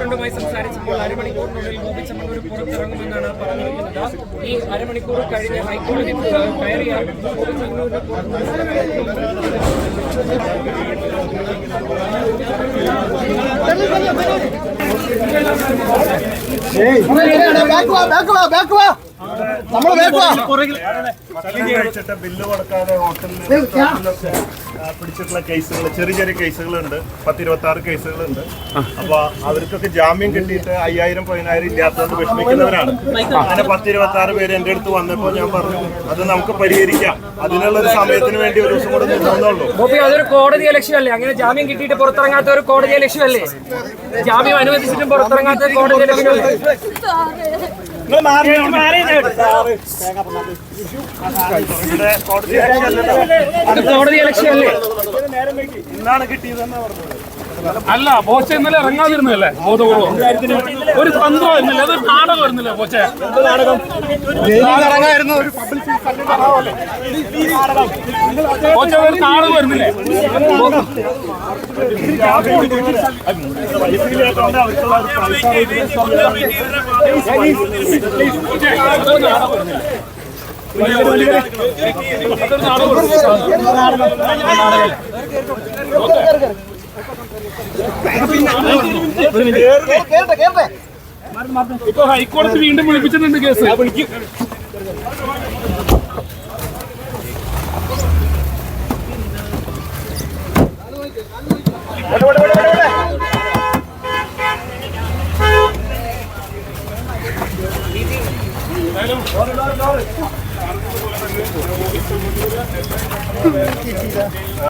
സൂപ്രണ്ടുമായി സംസാരിച്ചപ്പോൾ അരമണിക്കൂറിനുള്ളിൽ ഗോപിച്ചമ്മൂർ പുറത്തിറങ്ങുമെന്നാണ് പറഞ്ഞിരിക്കുന്നത് ഈ അരമണിക്കൂർ കഴിഞ്ഞ് ഹൈക്കോടതി കയറിയാണ് ഗോപിച്ചമ്മൂരിന്റെ ബാക്ക് വാ ബാക്ക് വാ ബാക്ക് വാ ബാക്ക് വാ. കഴിച്ചിട്ട് ബില്ല് കൊടുക്കാതെ ഹോട്ടലിൽ പിടിച്ചിട്ടുള്ള കേസുകൾ ചെറിയ ചെറിയ കേസുകളുണ്ട്. പത്തിരുപത്തി ആറ് കേസുകളുണ്ട്. അപ്പൊ അവർക്കൊക്കെ ജാമ്യം കിട്ടിയിട്ട് അയ്യായിരം പതിനായിരം ഇല്ലാത്തതുകൊണ്ട് വിഷമിക്കുന്നവരാണ്. അങ്ങനെ പത്തിരുപത്തി ആറ് പേര് എന്റെ അടുത്ത് വന്നപ്പോൾ ഞാൻ പറഞ്ഞു അത് നമുക്ക് പരിഹരിക്കാം. അതിനുള്ള ഒരു സമയത്തിന് വേണ്ടി ഒരു ദിവസം കൂടെ നിന്നുള്ളൂ അതൊരു കോടതി ലക്ഷ്യമല്ലേ അങ്ങനെ ജാമ്യം കിട്ടിയിട്ട് പുറത്തിറങ്ങാത്ത ഒരു കോടതി ലക്ഷ്യമല്ലേ ജാമ്യം അനുവദിച്ചിട്ടും പുറത്തിറങ്ങാത്ത കോടതി ലക്ഷ്യമല്ലേ ഇവിടെ കോടതി അല്ലല്ലോ. അല്ലേ ഇന്നാണ് കിട്ടിയതെന്ന് പറഞ്ഞത് അല്ല ബോച്ച ഇന്നലെ ഇറങ്ങാതിരുന്നല്ലേ? ബോധപൂർവം ഒരു തന്ത്രം ഇന്നലെ അതൊരു നാടകം വരുന്നില്ലേ ബോച്ച ബോച്ച ഒരു നാടകം ഇരുന്നില്ലേ നാടകം ഇപ്പൊ ഹൈക്കോടതി വീണ്ടും വിളിപ്പിച്ചിട്ടുണ്ട് കേസ്. വിളിക്കും.